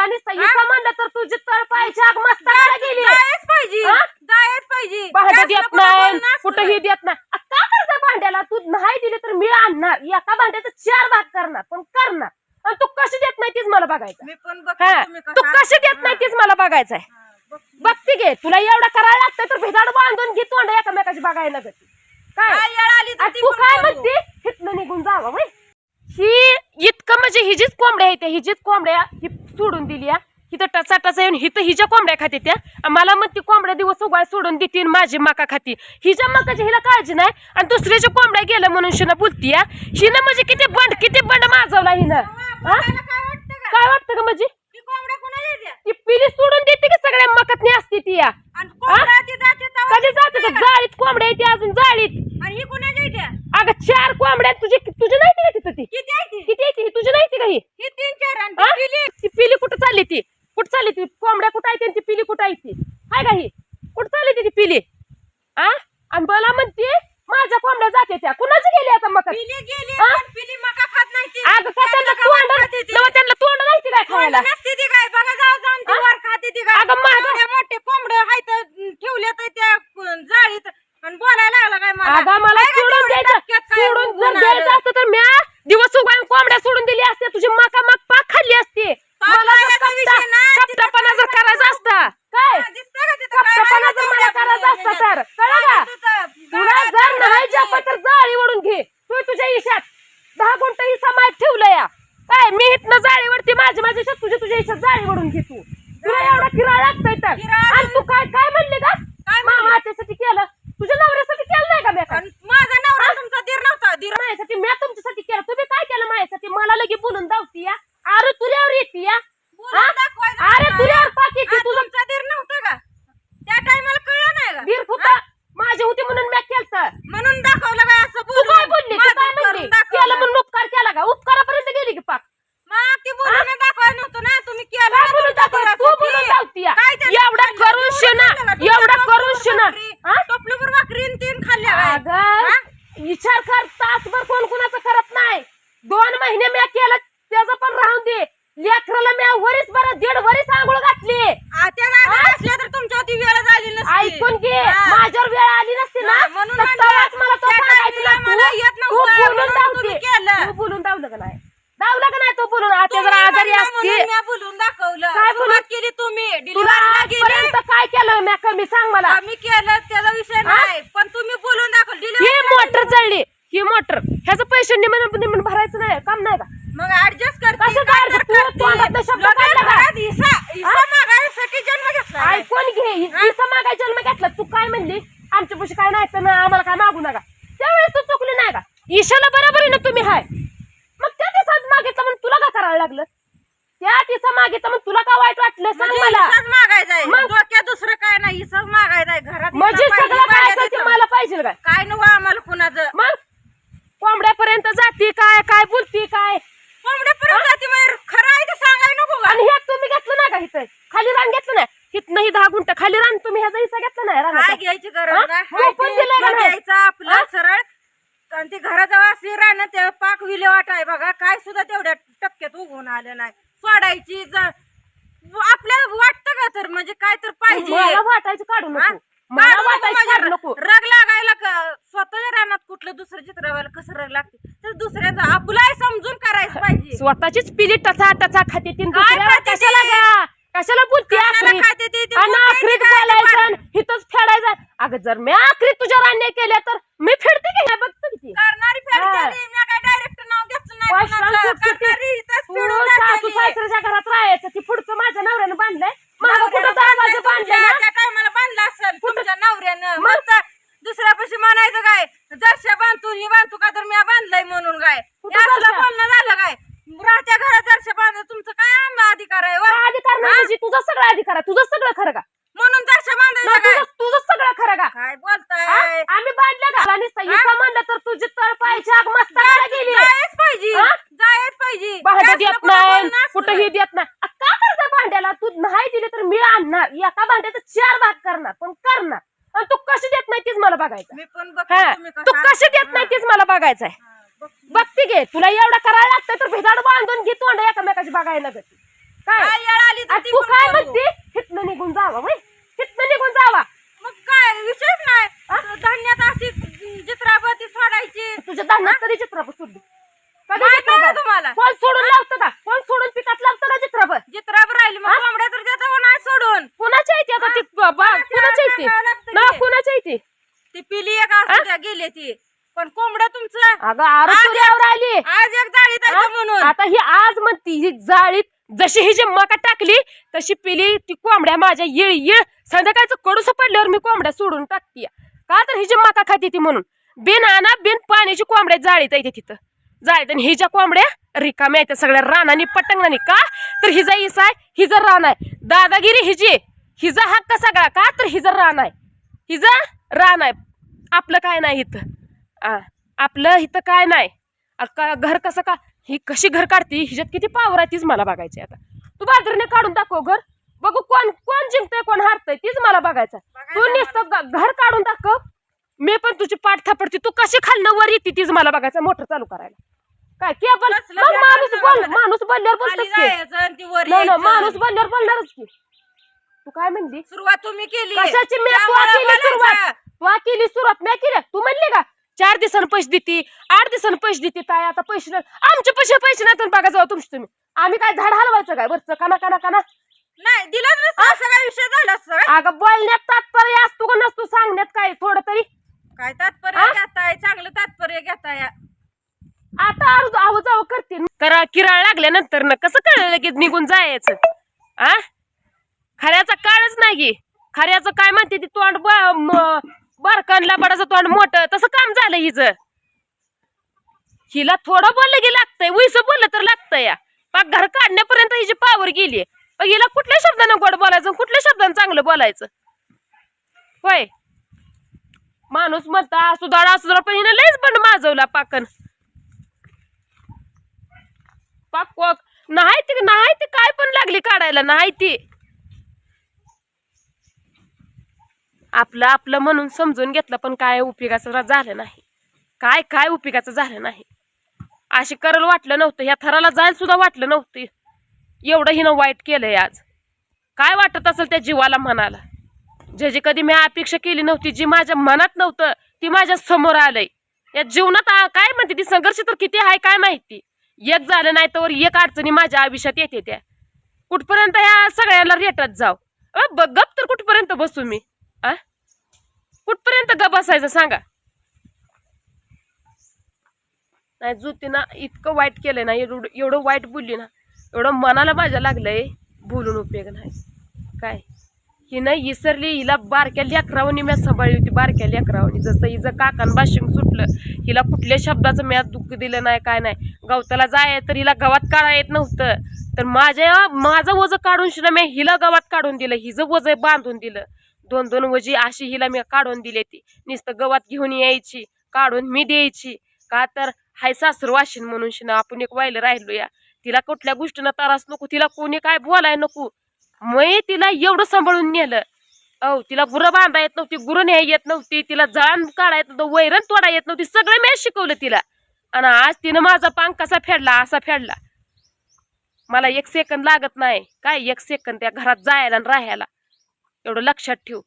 तुला नुसतं हा? हिस्सा म्हणलं तर तुझी तळ पायची आग मस्त गेली जायच पाहिजे हा? जायच पाहिजे. भांडं जास्त देत कुठं नाही बोलणं असतं कुठंही देत नाही. आ, का करता भांड्याला? तू नाही दिले तर मी आणणार. एका भांड्याचं चार भाग करणार पण करणार. आणि तू कशी देत नाही तीच मला बघायचं. मी पण बघते हा तुम्ही तू कशी देत नाही तीच मला बघायचंय हा, बघते. बघते घे. तुला एवढं करायला लागतं तर भेदाड बांधून घे तोंड एकामेकाची बघायला गती काय? काय येळ आली तर आणि ती तू पण काय करू. म्हणते? हितनं निघून जावं वय ही इतकं म्हणजे हिजीच कोंबड्या आहेत त्या हिजीच कोंबड्या ही सोडून दिली या हिथं टचा टचा येऊन हिथं हिच्या कोंबड्या खाते त्या. मला मग ती कोंबड्या दिवस उगाळ सोडून देतील माझी मका खाती. हिच्या मकाची हिला काळजी नाही आणि दुसऱ्याच्या कोंबड्या गेलं म्हणून शिना बोलती या हिनं म्हणजे किती बंड किती बंड माजवला हिनं? हा? काय वाटतं का? काय वाटतं का म्हणजे? ती पिली सोडून देते की सगळ्या मकातनी असते ती या कधी जाते जाळीत कोंबड्या येते अजून जाळीत. आणि ही कुणाच्या येत्या? अगं चार कोंबड्या तुझे तुझी नाही ती का तिथं ती? किती आहे ती? किती तुझी नाही ती का ही? ही तीन चार आणि हा? ती पिली. ती पिली कुठं चालली ती? कुठं चालली ती? कोंबड्या कुठं आहे ती पिली कुठं आहे ती? हाय का ही? कुठं चालली ती ती पिली? आ? आणि मला म्हणते माझ्या कोंबड्या जाते त्या कुणाची गेली आता पिली गेली हा? पण पिली मका खात नाही ती. अगं का त्यांना तोंड गवत खाते ती. तेव्हा त्यांना तोंड नाही ती काय कोंबडी खायला नसते ती काय बघा जाऊ जाऊन ती हा? वर खाते ती काय अगं माझं- एवढे मोठे कोंबडे आहेत ठेवले तर त्या अं, जाळीत आणि बोलायला लागला काय मला अगं मला काय का सोडून तेवढं द्यायचं टपक्यात काय सोडून जर होणार? द्यायचं असतं तर म्या दिवस उगाळून कोंबड्या सोडून दिली असते तुझी मका मग पाक खाल्ली असते पाक मला जर खायचा विषय नाही, कपटा- तिथं कपटापणा जर काय करायचा असता काय हा, दिसतंय का तिथं काय कपटापणा आहे? जर मला करायचा असता तर कळलं का तुला जर नाही जपत तर जाळी ओढून घे तू तुझ्या इशात दहा गुंठ हिस्सा माहीत ठेवलं या काय मी इथनं जाळीवरती माझी माझी इशात तुझ्या तुझ्या इशात जाळी ओढून घे तू तुला एवढा किराळ लागतंय तर किराळ- आणि तू काय काय म्हणले का काय म्हणले? मामा त्यासाठी केलं तुझ्या नवऱ्यासाठी केलं नाही का मी काय आणि माझा नवरा तुमचा दीर नव्हता दीर माझ्यासाठी मी तुमच्यासाठी केलं तुम्ही काय केलं माझ्यासाठी मला लगे बोलून दावती या अरे तुझ्यावर येते या बोलून हा? दाखवायचं अरे नव्हतं. तुझ्यावर पाक येते हा, तुझं तुमचा दीर नव्हता का त्या टायमाला कळलं नाही का वीर होता माझी होती म्हणून मी केलं म्हणून दाखवलं काय असं तू काय बोलली तू माझं काय करून म्हणली दाखवलं. केलं म्हणून उपकार केला का उपकारापर्यंत गेली की पाक मग ती बोलून दाखवायला नव्हतं ना तुम्ही केलं काय ना बोलून तुमच्या दाखवलं? दिरासाठी. तू बोलून दाखवती या. काय त्यानं एवढं खाल्लं? करून तू शिना, खाल्लं का? एवढं टोपलीभर करून शिना. भाकरी, हा? टोपलीभर भाकरी आणि तीन खाल्ल्या काय? अगं हा? विचार कर तासभर कोण कोणाचं करत नाही दोन महिने मी केलं त्याचं पण राहून दे लेकराला मी वरीस बरं दीड वरीस आंघोळ घातली आ, त्या नादाला असल्या तर तुमच्यावरती वेळ झाली नसती. ऐकून घे हा. माझ्यावर वेळ आली नसती ना हा, म्हणून तर म्हणलं, तेव्हाच मला तो त्या सांगायचं ना, टायमिंगला मला येत तू- तू नव्हतं, बोलून म्हणून दावते तुम्ही केलं. तू बोलून दावलं का नाही दावलं का नाही तू बोलून आता तुम्ही जर आजारी म्हणला असते म्हणून म्या बोलून दाखवलं काय बोलून? सुरुवात केली तुम्ही तुला डिलिव्हरीला गेली आजपर्यंत काय केलं मी कमी सांग मला आम्ही केलं त्याचा विषय नाही पण तुम्ही बोलून दाखवलं ही डिलिव्हरी मोटर चढली ही मोटर ह्याचं पैसे निमन निमन भरायचं नाही. काम नाही का? मग ऍडजस्ट करते कसं काय शब्द काढला का? मागायसाठी जन्म घेतला. ऐकून घे. हिस्सा मागाय जन्म घेतला. तू काय म्हणली? आमच्या पैसे काय नाही तर आम्हाला काय मागू नका. त्यावेळेस तू चुकली नाही का? ईशाला बरोबर आहे ना तुम्ही हाय. मग त्या दिवसात मागितलं म्हणून तुला का करायला लागलं? त्या दिवसा मागितलं म्हणून तुला का वाईट वाटलं? सांग म्हणजे मला. हिस्साच मागायचा आहे मग? डोक्यात दुसरं काय नाही हिस्साच मागायचा आहे घरात म्हणजे पाहिजे, सगळं काय असेल ते. मला पाहिजे काय? काय नव्ह आम्हाला कुणाचं? मग? कोंबड्यापर्यंत जाती काय काय बोलती काय? कोंबड्यापर्यंत जाते मग खरं आहे ते सांगाय नको का? आणि हे तुम्ही घेतलं नाही का इथं? खाली रान घेतलं नाही? हिथनं ही दहा गुंठ खाली रान तुम्ही ह्याचा हिस्सा घेतला नाही काय रानाचा घ्यायची हा? गरज नाही. मग हाय ते का नाही? हा? आपलं सरळ. आणि ते घराजवळ असली राहणं ते पाक विल्हेवाट आहे बघा. काय सुद्धा तेवढ्या टपक्यात उगवून आलं नाही. सोडायची ज- आपल्याला वाटतं का तर? म्हणजे काय तर पाहिजे. मला वाटायचं काढू हा? नको. मला काढू नको वाटायचं माझ्या नको. रग लागायला क- स्वतःच्या रानात कुठलं दुसरं चित्रवायला कसं रग लागते? तर दुसऱ्याचं आपलाही समजून करायचं पाहिजे. स्वतःचीच पिली टचा टचा खाते तीन काय खाते ती? कशाला गा कशाला बोलते कशाला आखरीत? खाते ती? ती आणि बोलते आखरीत ती काय ते बोलायचं पार- आणि हिथंच फेडायचं. अगं जर मी आखरीत तुझ्या रान्या केल्या तर मी फेडते की हे बघतो किती करणारी फेड हा. केली मी काय डायरेक्ट नाव घेतलं नाही वाईट कुणाचं. संस्कृती. करणारी इथंच तू फेडून सासू टाकली. सासऱ्याच्या घरात राहायचं ती पुढचं माझ्या नवऱ्यानं बांधलंय नवऱ्यानं कुठं दरवाजा बांधले टायमाला बांधला असेल तुमच्या नवऱ्यानं मग? दुसऱ्यापाशी म्हणायचं काय दर्शा बांधतो ही बांधतो का तर मी बांधलंय म्हणून काय हे? बोलणं झालं काय राहत्या घरात दर्शा बांध तुमचं काय आम्हाला अधिकार आहे? काय अधिकार नाही हा? तुझं सगळं अधिकार आहे तुझं सगळं खरं का म्हणून दर्शा बांधायचं काय तुझं सगळं खरं का काय हा? बोलताय आम्ही बांधलं का हा? म्हणलं तर तुझी तळ पायची आग मस्त गेली जायच पाहिजे हा? जायच पाहिजे भांडं जास्त देत कुठं नाही बोलणं असतं कुठंही देत नाही आ, का करता भांड्याला तू नाही दिले तर मी आणणार एका भांड्याचं चार भाग करणार पण करणार आणि तू कशी देत नाही तीच मला बघायचं मी पण बघते हा तुम्ही तू कसं कशी देत नाही तीच मला बघायचंय. बघ- बघते घे. तुला एवढं करायला लागतं तर भेदाड बांधून घे तोंड एकामेकाची बघायला गती काय? काय आली करू. म्हणते? हितनं निघून जावा वय हितनं निघून जावा मग काय विषयच नाही धान्यात अशी चित्रापती सोडायची तुझ्या धान्यात कधी चित्रप सोडली कधी माहीत नाही चित्रपत? का तुम्हाला? कोण सोडून लावतं का कोण सोडून पिकात लावतं का चित्रपत चित्राप राहिली मग कोंबड्या तर देता नाही सोडून कोणाच्या येते आता ती बा- बा- कोणाच्या येते सांगावं लागतं ना की. कोणाच्या येते ती पिली एक असू द्या गेली ती पण कोंबड्या अगं आरोग्यावर आली. आज एक हा? तर म्हणून. आता ही आज म्हणती ही जाळीत जशी ही जी मका टाकली तशी पिली ती कोंबड्या माझ्या येळ येळ. संध्याकाळचं कडूस पडल्यावर मी कोंबड्या सोडून टाकते का तर ही जी मका खाती ती म्हणून. बिन आणा बिन पाण्याची कोंबड्या जाळीत आहे तिथं. जाळीत आणि हिच्या कोंबड्या रिकाम्या आहेत सगळ्या रानानी पटंगणानी का? तर हिजा इस आहे हिजं रान आहे. दादागिरी हिजी हिजा हक्क सगळा का? तर हिजं रान आहे. हिजा रान आहे. आपलं काय नाही इथं. आ, आपलं इथं काय नाही. का- घर कसं का ही कशी घर काढते हिच्यात किती पावर आहे तीच मला बघायची आता. तू बाजरीने काढून दाखव घर. बघू कोण कोण जिंकतंय कोण हारतंय तीच मला बघायचं तू नुसतं घर काढून दाखव. मी पण तुझी पाठ थापडते. तू कशी खालनं वर येते तीच मला बघायचं मोटर चालू करायला. काय केबल मग बेकार माणूस बोल. माणूस बोलल्यावर खाली की. यायचं. माणूस बोलल्यावर बोलणारच की. तू काय म्हणली? सुरुवात तुम्ही केली. कशाची मी केली. सुरुवात? केली सुरुवात नाही केली. तू म्हणली का? चार दिवसांनी पैसे देते आठ दिवसांनी पैसे देते काय आता पैसे नाही आमचे पैसे पैसे नाही तर बघा जाऊ तुमचे तुम्ही. आम्ही काय झाड हलवायचं काय? वरचं काना काना काना. नाही नसता असा काय विषय झाला असता काय? अगं बोलण्यात तात्पर्य असतो का नसतो सांगण्यात काय? थोडं तरी. काय तात्पर्य हा? घेताय? चांगलं तात्पर्य घेताय. आता अर्ज आव जाव करते करा किराळ लागल्यानंतर ना कसं कळलं लगेच निघून जायचं? आ? खऱ्याचा काळच नाही की खऱ्याचं काय म्हणते ती तोंड ब- म- बारकन लबाडाचं तोंड मोठं तसं काम झालं हिचं. हिला थोडं बोललं की लागतंय उईस बोललं तर लागतंय. या पाक घर काढण्यापर्यंत हिची पावर गेली पण हिला कुठल्या शब्दानं गोड बोलायचं कुठल्या शब्दानं चांगलं बोलायचं? होय. माणूस म्हणता सुधाडा सुधाडा पण हिनं लयच पण माजवला पाकन. पाक नाही ती नाही ती काय पण लागली काढायला नाही ती. आपलं आपलं म्हणून समजून घेतलं पण काय उपयोगाचं झालं नाही. काय काय उपयोगाचं झालं नाही. अशी करायला वाटलं नव्हतं. ह्या थराला जायला सुद्धा वाटलं नव्हतं. एवढं हिनं वाईट केलंय आज. काय वाटत असेल त्या जीवाला मनाला? जे जे कधी मी अपेक्षा केली नव्हती जी माझ्या मनात नव्हतं ती माझ्यासमोर आलंय. या जीवनात काय म्हणते ती? संघर्ष तर किती आहे काय माहिती? एक झालं नाही तर एक अडचणी माझ्या आयुष्यात येते त्या. कुठपर्यंत ह्या सगळ्याला रेटत जाव गप तर कुठपर्यंत बसू मी? आ? कुठपर्यंत गप बसायचं सांगा. नाही जुती ना इतकं वाईट केलंय ना एवढं एवढं वाईट बोलली ना एवढं मनाला माझ्या लागलंय बोलून उपयोग नाही. काय? ही नाही इसरली हिला बारक्या लेकरावणी मी सांभाळली होती बारक्या लेकरावणी. जसं हिचं काकान बाशिंग सुटलं हिला कुठल्या शब्दाचं मी आज दुःख दिलं नाही काय नाही. गवताला जाय तर हिला गवात काढा येत नव्हतं. तर माझ्या माझं वजं काढून शिला मी हिला गवात काढून दिलं हिचं वजं बांधून दिलं. दोन दोन वजी अशी हिला मी काढून दिली ती. नुसतं गवात घेऊन यायची काढून मी द्यायची. का तर हाय सासर वाशिन म्हणून शिना आपण एक वाईल राहिलो या तिला कुठल्या गोष्टीनं तारास नको तिला कोणी काय बोलाय नको. मग तिला एवढं सांभाळून नेलं. औ तिला गुरं बांधा येत नव्हती गुरं न्याय येत नव्हती तिला जळण काढा येत नव्हतं वैरण तोडा येत नव्हती सगळं मी शिकवलं तिला. आणि आज तिनं माझा पांग कसा फेडला असा फेडला. मला एक सेकंद लागत नाही. काय एक सेकंद त्या घरात जायला आणि राहायला? एवढं लक्षात ठेव.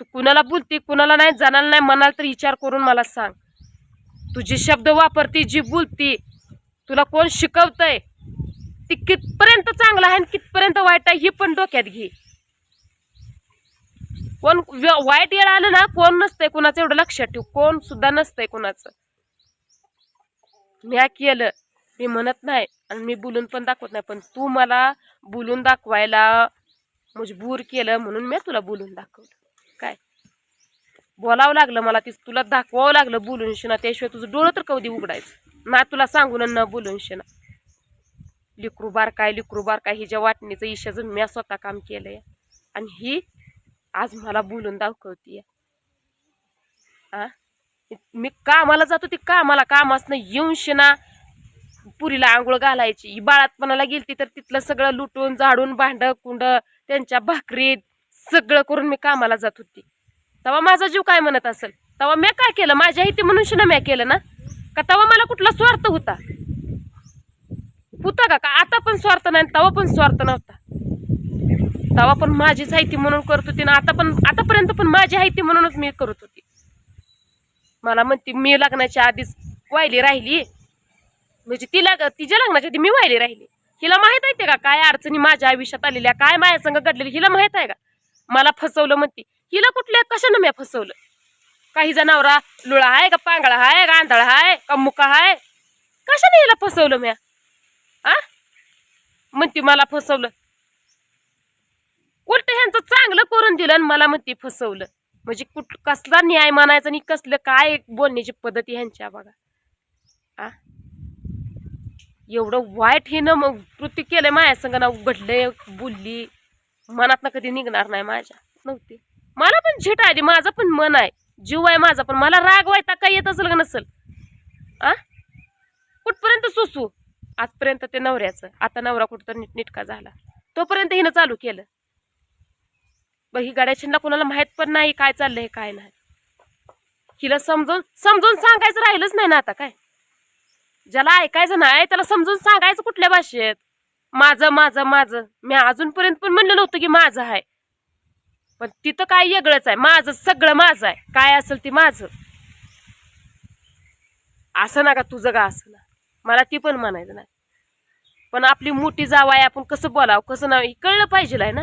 तू कुणाला बोलती कुणाला नाही जाणार नाही म्हणाल तर विचार करून मला सांग. तुझी शब्द वापरती जी बोलती तुला कोण शिकवतंय ती कितपर्यंत चांगलं आहे आणि कितपर्यंत वाईट आहे ही पण डोक्यात घे. कोण वाईट येळ आलं ना कोण नसतंय कुणाचं एवढं लक्षात ठेव. कोण सुद्धा नसतंय कुणाचं. मी केलं. मी म्हणत नाही आणि मी बोलून पण दाखवत नाही. पण तू मला बोलून दाखवायला मजबूर केलं म्हणून मी तुला बोलून दाखवलं. बोलावं लागलं मला ती तुला दाखवावं लागलं बोलून शिना त्याशिवाय तुझं डोळं तर कधी उघडायचं. ना तुला सांगून न बोलून शिना. लिकरू बार काय लिकरू बार काय हिच्या वाटणीचं ईशाचं मी स्वतः काम केलंय. आणि ही आज मला बोलून दाखवतीय. आ? मी कामाला जातो ती कामाला कामासनं येऊन शिना पुरीला आंघोळ घालायची. ही बाळातपणाला गेलती तर तिथलं सगळं लुटून झाडून भांड कुंड त्यांच्या भाकरीत सगळं करून मी कामाला जात होती. तेव्हा माझा जीव काय म्हणत असेल? तेव्हा मी काय केलं? माझ्या इथे म्हणून शिना मी केलं ना? का तेव्हा मला कुठला स्वार्थ होता? होता का? का आता पण स्वार्थ नाही तेव्हा पण स्वार्थ नव्हता? तेव्हा पण माझीच साहित्य म्हणून करत होती ना आता पण आतापर्यंत पण माझी आहे म्हणूनच मी करत होती. मला म्हणते मी लग्नाच्या आधीच वाहिली राहिली. म्हणजे तिला तिच्या लग्नाच्या आधी मी वाहिली राहिली. हिला माहीत आहे ते का काय अडचणी माझ्या आयुष्यात आलेल्या काय माझ्या संग घडलेली हिला माहीत आहे का? मला फसवलं म्हणते हिला कुठल्या कशानं म्या फसवलं? काही जनावरा लुळा आहे का पांगळा आहे का आंधळा आहे का मुका आहे कशाने हिला फसवलं म्या? आ? म्हणते मला फसवलं. उलट ह्यांचं चांगलं करून दिलं आणि मला म्हणते फसवलं. म्हणजे कुठ कसला न्याय मानायचा आणि कसलं काय बोलण्याची पद्धती ह्यांच्या बघा. आ? एवढं वाईट हिनं मग कृती केलं माझ्या संग ना घडलंय बोलली. मनात कधी निघणार नाही माझ्या. नव्हती. झिट आली माझं पण मन आहे. जीव आहे माझा पण मला राग व्हायचा काही येत असेल का नसेल? आ? कुठपर्यंत सुसू? आजपर्यंत ते नवऱ्याचं. आता नवरा कुठं नीट नीटका झाला. तोपर्यंत हिनं चालू केलं. बघ ही गाड्याची कोणाला माहीत पण नाही काय चाललंय काय नाही. हिला समजून समजून सांगायचं राहिलंच नाही ना आता काय? ज्याला ऐकायचं नाही त्याला समजून सांगायचं कुठल्या भाषेत? माझं माझं माझं. मी अजूनपर्यंत पण म्हणलं नव्हतं की माझं आहे. पण तिथं काय वेगळंच आहे. माझं सगळं माझं आहे. काय असेल ते माझं. असं ना का तुझं का असं ना मला ती पण म्हणायचं नाही. पण आपली मोठी जाव आहे आपण कसं बोलावं कसं नाही कळलं पाहिजे आहे ना.